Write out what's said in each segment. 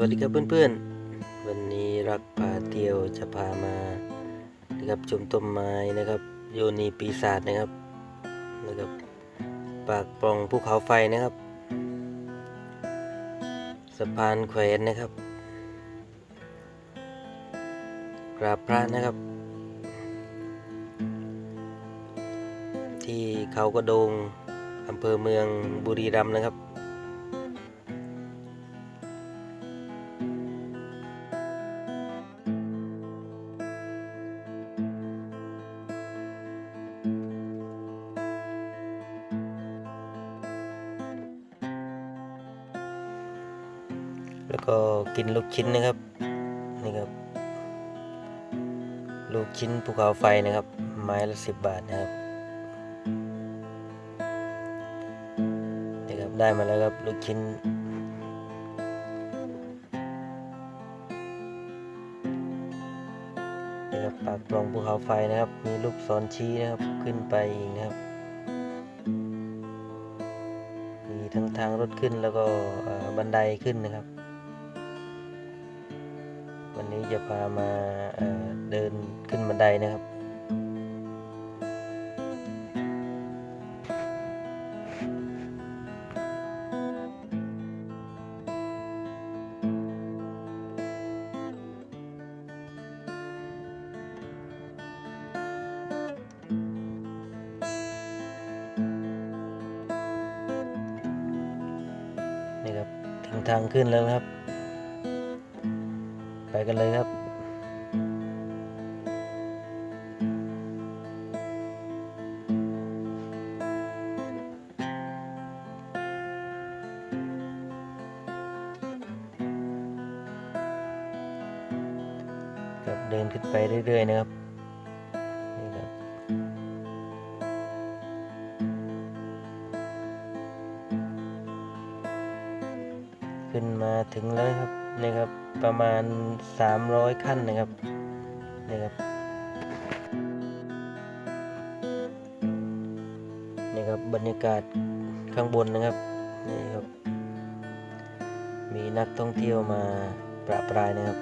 วัสดีครับเพื่อนๆ วันนี้รักพาเที่ยวจะพามานะครับชมต้นไม้นะครับ โยนีปีศาจนะครับนะครับปากปล่องภูเขาไฟนะครับสะพานแขวนนะครับกราบพระนะครับ ที่เขากระโดงอำเภอเมืองบุรีรัมย์นะครับ แล้วก็กินลูกชิ้นนะครับนี่ครับ ลูกชิ้นภูเขาไฟนะครับ ไม้ละสิบบาทนะครับนี่ครับได้มาแล้วครับลูกชิ้นนี่ครับปากปล่องภูเขาไฟนะครับ มีลูกศรชี้นะครับขึ้นไปอีกนะครับมีทั้งทางรถขึ้นแล้วก็บันไดขึ้นนะครับ วันนี้จะพามาเเดินขึ้นบันไดนะครับ นี่ครับ ถึงทางขึ้นแล้วครับ ไปกันเลยครับครับเดินขึ้นไปเรื่อยๆนะครับนี่ครับขึ้นมาถึงแล้วครับ นี่ครับประมาณ 300 ขั้นนะครับนี่ครับนี่ครับบรรยากาศข้างบนนะครับนี่ครับมีนักท่องเที่ยวมาประปรายนะครับ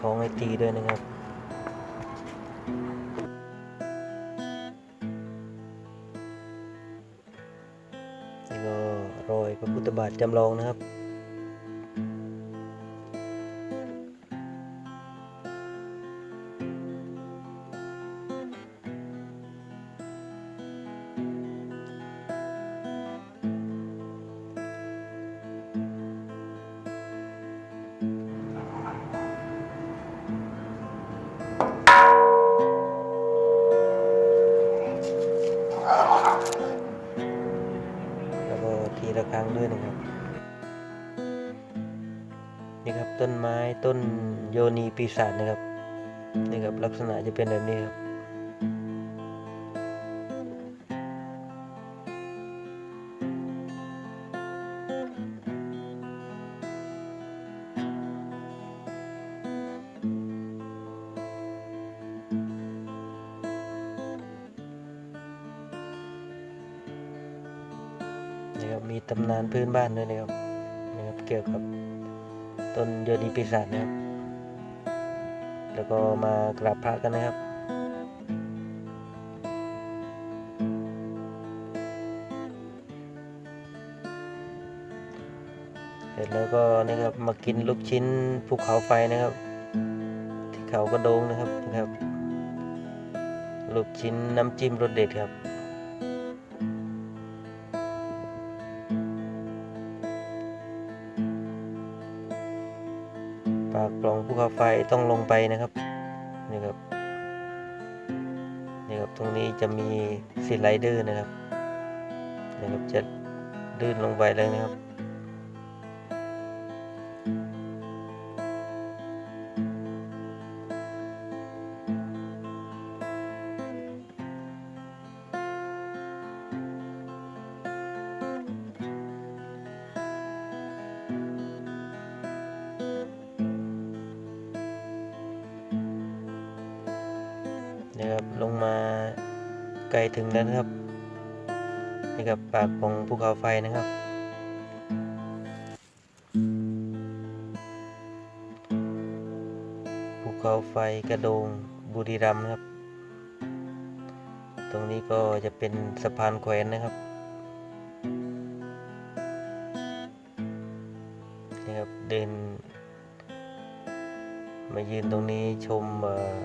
ของไอตีด้วยนะครับแล้วก็รอยพระพุทธบาทจำลองนะครับ แล้วก็ทีละครั้งด้วยนะครับ นี่ครับต้นไม้ต้นโยนีปีศาจนะครับ นี่ครับลักษณะจะเป็นแบบนี้ครับ นะครับมีตำนานพื้นบ้านด้วยนะครับนะครับเกี่ยวกับต้นโยนีปีศาจนะครับ แล้วก็มากราบพระกันนะครับเสร็จแล้วก็นะครับมากินลูกชิ้นภูเขาไฟนะครับ ที่เขากระโดงนะครับนะครับลูกชิ้นน้ำจิ้มรสเด็ดครับากปล่องภูเขาไฟต้องลงไปนะครับนี่ครับนี่ครับตรงนี้จะมีสไลเดอร์นะครับนะครับจะลื่นลงไปเลยนะครับ นะครับลงมาใกล้ถึงแล้วนะครับนี่ครับปากของภูเขาไฟนะครับ ภูเขาไฟกระโดงบุรีรัมย์นะครับ ตรงนี้ก็จะเป็นสะพานแขวนนะครับนี่ครับเดินมายืนตรงนี้ชมเอ่อ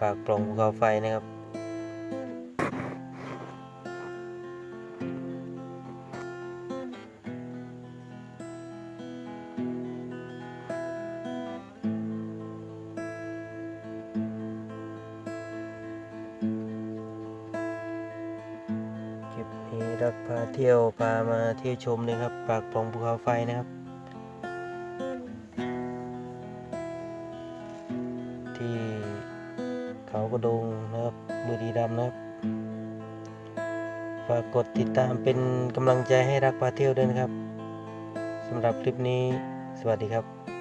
ปากปล่องภูเขาไฟนะครับ คลิปนี้รักพาเที่ยวพามาเที่ยวชมนะครับ ปากปล่องภูเขาไฟนะครับที่ กระโดงนะครับบุรีรัมย์นะครับ ฝากกดติดตามเป็นกำลังใจให้รักพาเที่ยวด้วยนะครับสำหรับคลิปนี้ สวัสดีครับ